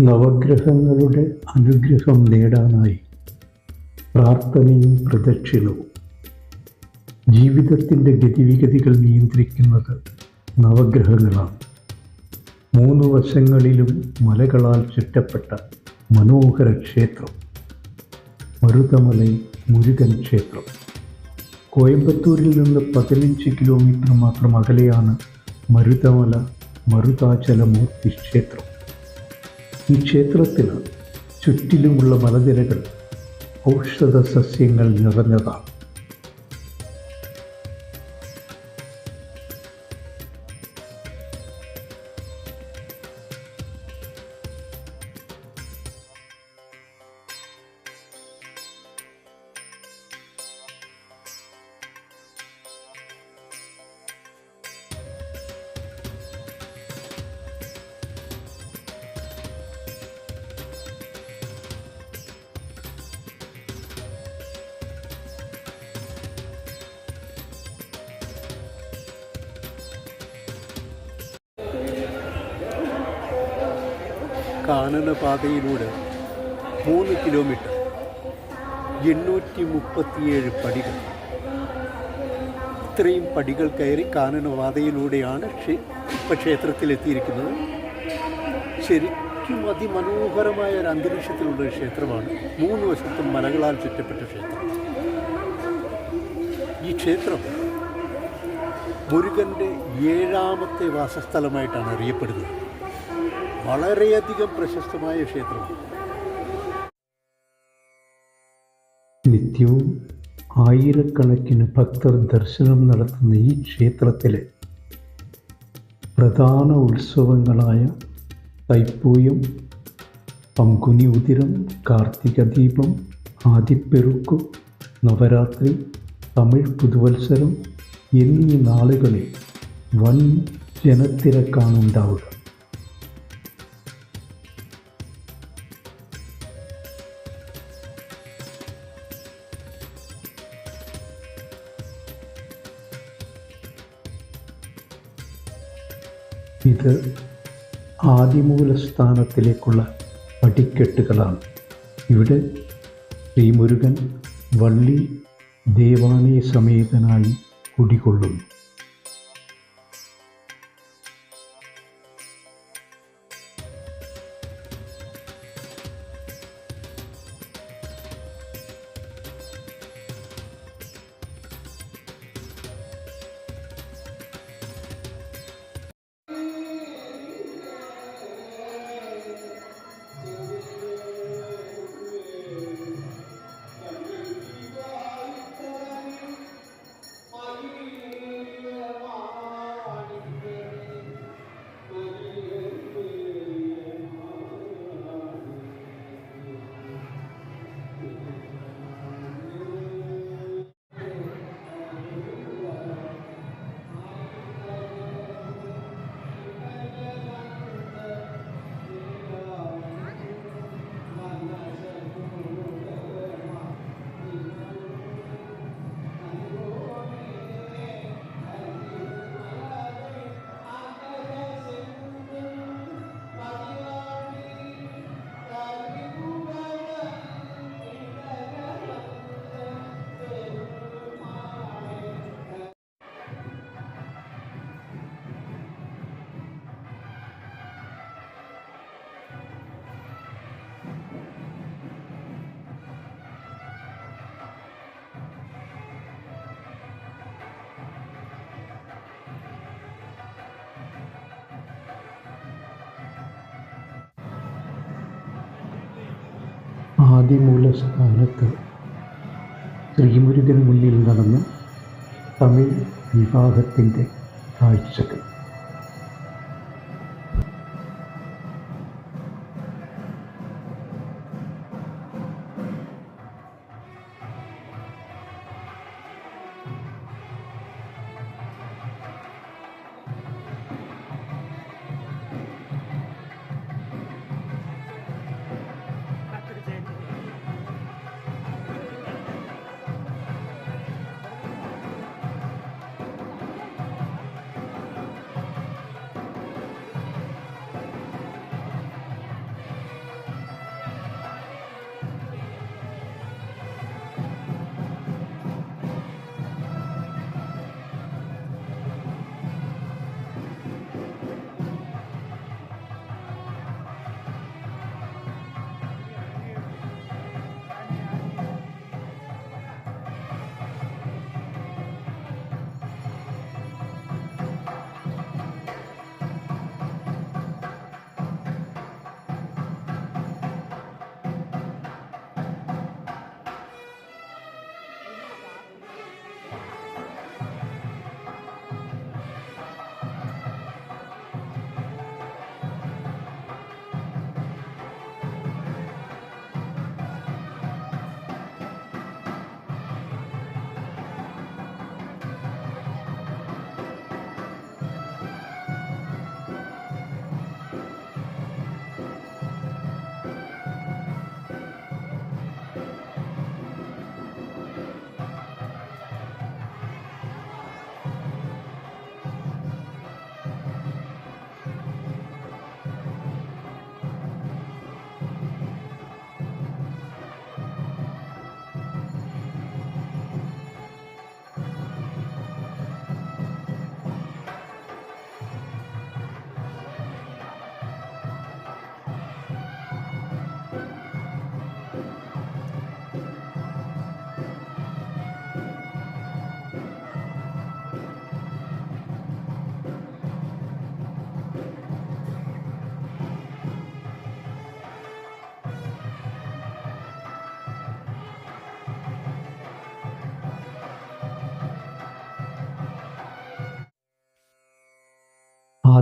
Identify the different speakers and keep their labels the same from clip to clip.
Speaker 1: നവഗ്രഹങ്ങളുടെ അനുഗ്രഹം നേടാനായി പ്രാർത്ഥനയും പ്രദക്ഷിണവും. ജീവിതത്തിന്റെ ഗതിവിഗതികൾ നിയന്ത്രിക്കുന്നത് നവഗ്രഹങ്ങളാണ്. മൂന്ന് വശങ്ങളിലും മലകളാൽ ചുറ്റപ്പെട്ട മനോഹര ക്ഷേത്രം മരുതമലൈ മുരുകൻ ക്ഷേത്രം. കോയമ്പത്തൂരിൽ നിന്ന് പതിനഞ്ച് കിലോമീറ്റർ മാത്രം അകലെയാണ് മരുതമല മരുതാചലമൂർത്തി ക്ഷേത്രം. ഈ ക്ഷേത്രത്തിന് ചുറ്റിലുമുള്ള മലനിരകൾ ഔഷധ സസ്യങ്ങൾ നിറഞ്ഞതാണ്.
Speaker 2: കാനനപാതയിലൂടെ മൂന്ന് കിലോമീറ്റർ എണ്ണൂറ്റി മുപ്പത്തിയേഴ് പടികൾ. ഇത്രയും പടികൾ കയറി കാനനപാതയിലൂടെയാണ് പാതയിലൂടെയാണ് ഇപ്പം ക്ഷേത്രത്തിലെത്തിയിരിക്കുന്നത്. ശരിക്കും അതിമനോഹരമായ ഒരു അന്തരീക്ഷത്തിലുള്ള ക്ഷേത്രമാണ്. മൂന്ന് വശത്തും മലകളാൽ ചുറ്റപ്പെട്ട ക്ഷേത്രം. ഈ ക്ഷേത്രം മുരുകന്റെ ഏഴാമത്തെ വാസസ്ഥലമായിട്ടാണ് അറിയപ്പെടുന്നത്. വളരെയധികം പ്രശസ്തമായ ക്ഷേത്രമാണ്
Speaker 1: നിത്യവും ആയിരക്കണക്കിന് ഭക്തർ ദർശനം നടത്തുന്ന ഈ ക്ഷേത്രത്തിലെ പ്രധാന ഉത്സവങ്ങളായ തൈപ്പൂയം പങ്കുനി ഉതിരം കാർത്തിക ദീപം ആദിപ്പെരുക്കു നവരാത്രി തമിഴ് പുതുവത്സരം എന്നീ നാളുകളിൽ വൻ ജനത്തിരക്കാണ് ഉണ്ടാവുക ഇത് ആദിമൂലസ്ഥാനത്തിലേക്കുള്ള പടിക്കെട്ടുകളാണ്. ഇവിടെ ശ്രീമുരുകൻ വള്ളി ദേവാലയ സമേതനായി കുടികൊള്ളുന്നു. ആദിമൂലസ്ഥാനത്ത് ശ്രീമുരുകൻ മുന്നിൽ നടന്ന തമിഴ് വിവാഹത്തിന്റെ കാഴ്ചകൾ.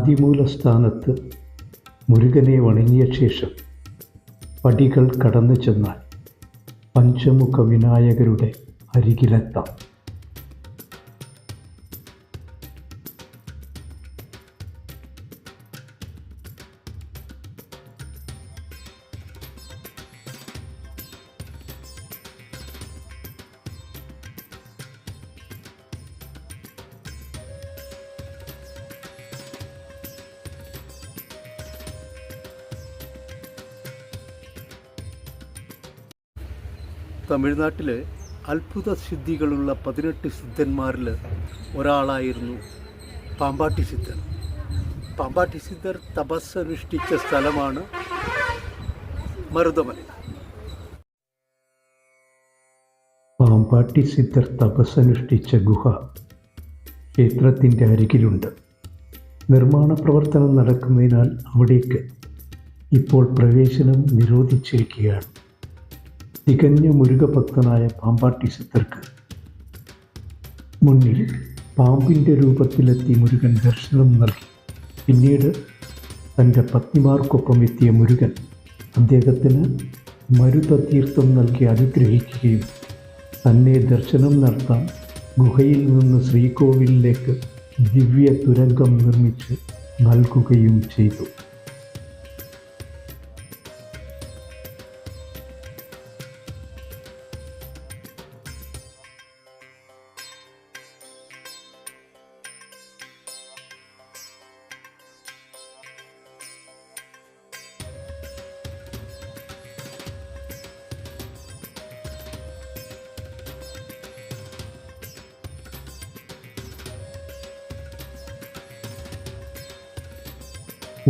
Speaker 1: ആദിമൂലസ്ഥാനത്ത് മുരുകനെ വണങ്ങിയ ശേഷം പടികൾ കടന്നു ചെന്നാൽ പഞ്ചമുഖ വിനായകരുടെ അരികിലെത്താം.
Speaker 2: തമിഴ്നാട്ടിലെ അത്ഭുത സിദ്ധികളുള്ള പതിനെട്ട് സിദ്ധന്മാരിൽ ഒരാളായിരുന്നു പാമ്പാട്ടി സിദ്ധർ പാമ്പാട്ടി സിദ്ധർ തപസ് അനുഷ്ഠിച്ച സ്ഥലമാണ് മരുതമല.
Speaker 1: പാമ്പാട്ടി സിദ്ധർ തപസ്സനുഷ്ഠിച്ച ഗുഹ ക്ഷേത്രത്തിന്റെ അരികിലുണ്ട്. നിർമ്മാണ പ്രവർത്തനം നടക്കുന്നതിനാൽ അവിടേക്ക് ഇപ്പോൾ പ്രവേശനം നിരോധിച്ചിരിക്കുകയാണ്. തികഞ്ഞ മുരുകഭക്തനായ പാമ്പാട്ടി സിദ്ധർക്ക് മുന്നിൽ പാമ്പിന്റെ രൂപത്തിലെത്തി മുരുകൻ ദർശനം നൽകി. പിന്നീട് തന്റെ പത്നിമാർക്കൊപ്പം എത്തിയ മുരുകൻ അദ്ദേഹത്തിന് മരുതീർത്ഥം നൽകി അനുഗ്രഹിക്കുകയും തന്നെ ദർശനം നടത്താൻ ഗുഹയിൽ നിന്ന് ശ്രീകോവിലിലേക്ക് ദിവ്യ തുരങ്കം നിർമ്മിച്ച് നൽകുകയും ചെയ്തു.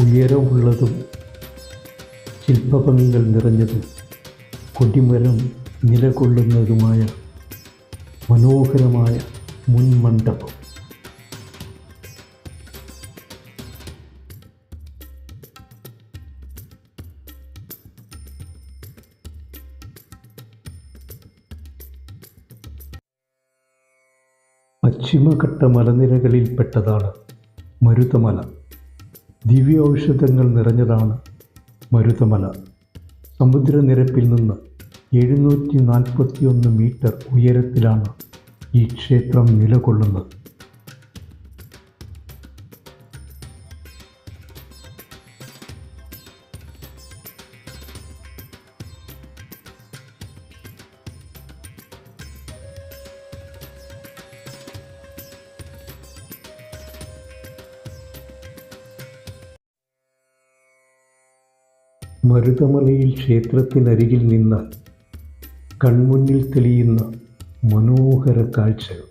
Speaker 1: ഉയരമുള്ളതും ശില്പഭംഗികൾ നിറഞ്ഞതും കൊടിമരം നിലകൊള്ളുന്നതുമായ മനോഹരമായ മുൻമണ്ഡപം. പശ്ചിമഘട്ട മലനിരകളിൽപ്പെട്ടതാണ് മരുതമല. ദിവ്യ ഔഷധങ്ങൾ നിറഞ്ഞതാണ് മരുതമല. സമുദ്രനിരപ്പിൽ നിന്ന് എഴുന്നൂറ്റി നാൽപ്പത്തിയൊന്ന് മീറ്റർ ഉയരത്തിലാണ് ഈ ക്ഷേത്രം നിലകൊള്ളുന്നത്. മരുതമലയിൽ ക്ഷേത്രത്തിനരികിൽ നിന്ന് കൺമുന്നിൽ തെളിയുന്ന മനോഹര കാഴ്ചകൾ.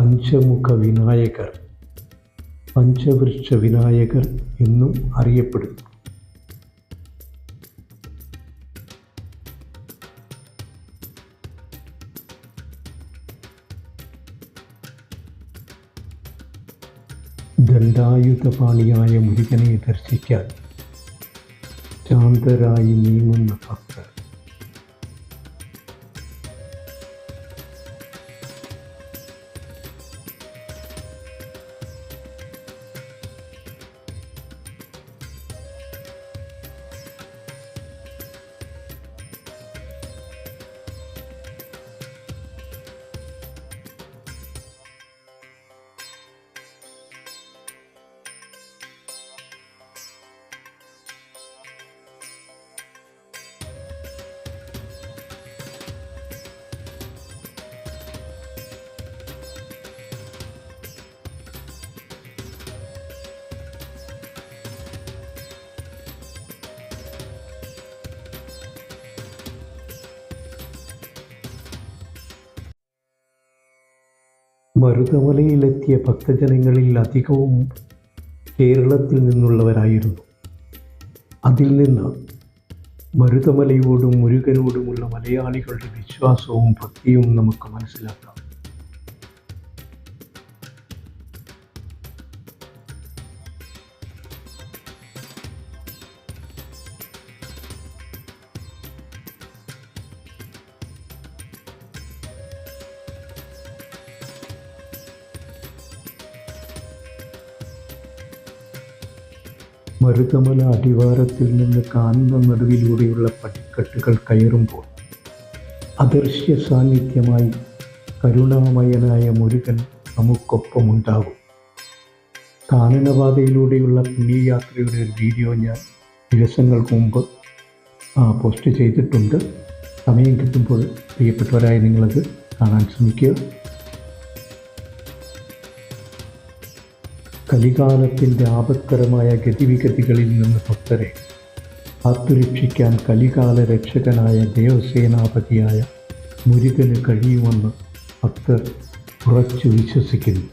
Speaker 1: പഞ്ചമുഖ വിനായകർ പഞ്ചവൃക്ഷ വിനായകർ എന്നും അറിയപ്പെടുന്നു. ദണ്ഡായുധപാണിയായ മുരുകനെ ദർശിക്കാൻ ശാന്തരായി നീങ്ങുന്ന ഭക്തർ. മരുതമലയിലെത്തിയ ഭക്തജനങ്ങളിൽ അധികവും കേരളത്തിൽ നിന്നുള്ളവരായിരുന്നു. അതിൽ നിന്ന് മരുതമലയോടും മുരുകനോടുമുള്ള മലയാളികളുടെ വിശ്വാസവും ഭക്തിയും നമുക്ക് മനസ്സിലാക്കാം. മരുതമല അടിവാരത്തിൽ നിന്ന് കാനന നടുവിലൂടെയുള്ള പടിക്കെട്ടുകൾ കയറുമ്പോൾ അദൃശ്യ സാന്നിധ്യമായി കരുണാമയനായ മുരുകൻ നമുക്കൊപ്പമുണ്ടാകും. കാനനപാതയിലൂടെയുള്ള പുണ്യയാത്രയുടെ ഒരു വീഡിയോ ഞാൻ ദിവസങ്ങൾക്ക് മുമ്പ് പോസ്റ്റ് ചെയ്തിട്ടുണ്ട്. സമയം കിട്ടുമ്പോൾ പ്രിയപ്പെട്ടവരായി നിങ്ങളത് കാണാൻ ശ്രമിക്കുക. കലികാലത്തിന്റെ ആപത്കരമായ ഗതിവിഗതികളിൽ നിന്ന് ഭക്തരെ കാത്തുരക്ഷിക്കാൻ കലികാല രക്ഷകനായ ദേവസേനാപതിയായ മുരുകന് കഴിയുമെന്ന് ഭക്തർ ഉറച്ചു വിശ്വസിക്കുന്നു.